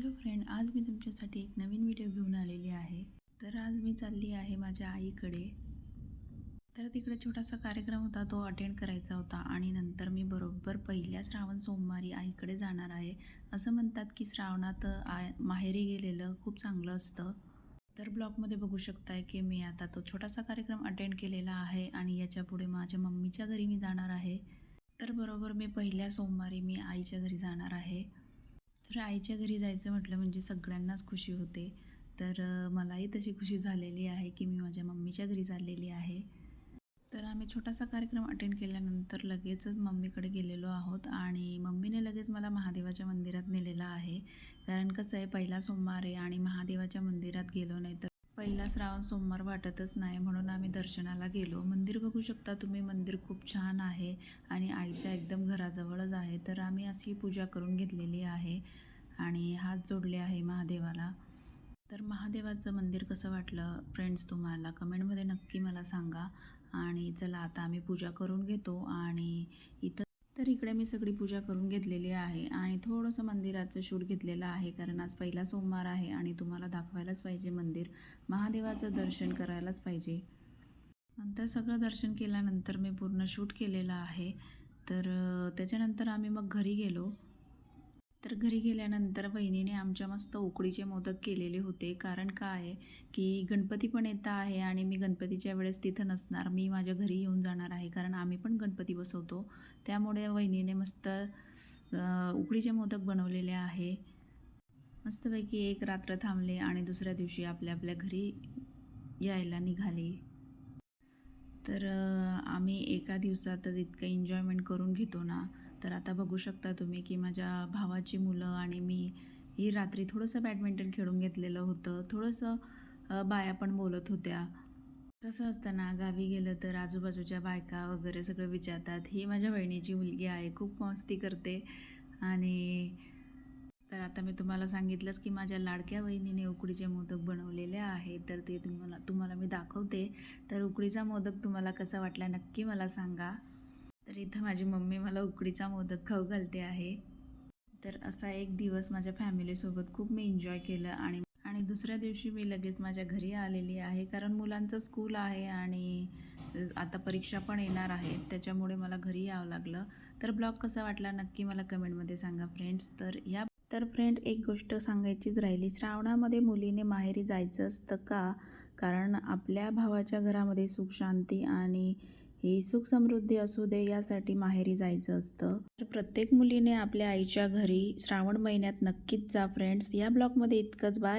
Hello friend आज मी तुमच्यासाठी एक नवीन व्हिडिओ घेऊन आलेली आहे. तर आज मी चालली आहे माझ्या आईकडे. तर तिकडे छोटासा कार्यक्रम होता तो अटेंड करायचा होता आणि नंतर मी बरोबर पहिल्या श्रावण सोमवारी आईकडे जाणार आहे. असं म्हणतात की श्रावणात आय माहेरी गेलेलं खूप चांगलं असतं. तर ब्लॉगमध्ये बघू शकताय की मी आता तो छोटासा कार्यक्रम अटेंड केलेला आहे आणि याच्यापुढे माझ्या मम्मीच्या घरी मी जाणार आहे. तर बरोबर मी पहिल्या सोमवारी मी आईच्या घरी जाणार आहे. तर आईच्या घरी जायचं म्हटलं म्हणजे सगळ्यांनाच खुशी होते. तर मलाही तशी खुशी झालेली आहे की मी माझ्या मम्मीच्या घरी चाललेली आहे. तर आम्ही छोटासा कार्यक्रम अटेंड केल्यानंतर लगेचच मम्मीकडे गेलेलो आहोत आणि मम्मीने लगेच मला महादेवाच्या मंदिरात नेलेलं आहे. कारण कसं आहे पहिला सोमवार आहे आणि महादेवाच्या मंदिरात गेलो नाही तर पहिला श्रावण सोमवार वाटतच नाही म्हणून आम्ही दर्शनाला गेलो. मंदिर बघू शकता तुम्ही मंदिर खूप छान आहे आणि आईच्या एकदम घराजवळच आहे. तर आम्ही अशी पूजा करून घेतलेली आहे आणि हात जोडले आहे महादेवाला. तर महादेवाचं मंदिर कसं वाटलं फ्रेंड्स तुम्हाला? कमेंटमध्ये नक्की मला सांगा आणि चला आता आम्ही पूजा करून घेतो आणि इथं तर इकडे मी सगळी पूजा करून घेतलेली आहे आणि थोडंसं मंदिराचं शूट घेतलेलं आहे कारण आज पहिला सोमवार आहे आणि तुम्हाला दाखवायलाच पाहिजे मंदिर. महादेवाचं दर्शन करायलाच पाहिजे. नंतर सगळं दर्शन केल्यानंतर मी पूर्ण शूट केलेलं आहे. तर त्याच्यानंतर आम्ही मग घरी गेलो. तर घरी गेल्यानंतर बहिणीने आमच्या मस्त उकडीचे मोदक केलेले होते. कारण काय आहे की गणपती पण येत आहे आणि मी गणपतीच्या वेळेस तिथं नसणार. मी माझ्या घरी येऊन जाणार आहे. कारण आम्ही पण गणपती बसवतो. त्यामुळे वहिनीने मस्त उकडीचे मोदक बनवलेले आहे. मस्तपैकी एक रात्र थांबले आणि दुसऱ्या दिवशी आपल्या आपल्या घरी यायला निघाले. तर आम्ही एका दिवसातच इतकं एन्जॉयमेंट करून घेतो ना. तर आता बघू शकता तुम्ही की माझ्या भावाची मुलं आणि मी ही रात्री थोडंसं बॅडमिंटन खेळून घेतलेलं होतं. थोडंसं बाया पण बोलत होत्या. कसं असतं ना गावी गेलं तर आजूबाजूच्या बायका वगैरे सगळं विचारतात ही माझ्या बहिणीची मुलगी आहे खूप मस्ती करते. आणि तर आता मी तुम्हाला सांगितलंच की माझ्या लाडक्या बहिणीने उकडीचे मोदक बनवलेले आहे. तर ते तुम्हाला तुम्हाला मी दाखवते. तर उकडीचा मोदक तुम्हाला कसा वाटला नक्की मला सांगा. तर इथं माझी मम्मी मला उकडीचा मोदक खाऊ घालते आहे. तर असा एक दिवस माझ्या फॅमिलीसोबत खूप मी एन्जॉय केलं आणि आणि दुसऱ्या दिवशी मी लगेच माझ्या घरी आलेली आहे. कारण मुलांचं स्कूल आहे आणि आता परीक्षा पण येणार आहेत त्याच्यामुळे मला घरी यावं लागलं. तर ब्लॉग कसा वाटला नक्की मला कमेंटमध्ये सांगा फ्रेंड्स तर या तर फ्रेंड एक गोष्ट सांगायचीच राहिली. श्रावणामध्ये मुलीने माहेरी जायचं असतं का? कारण आपल्या भावाच्या घरामध्ये सुख शांती आणि ही सुख समृद्धी असू दे यासाठी माहेरी जायचं असतं. तर प्रत्येक मुलीने आपल्या आईच्या घरी श्रावण महिन्यात नक्कीच जा फ्रेंड्स या ब्लॉगमध्ये इतकंच. बाय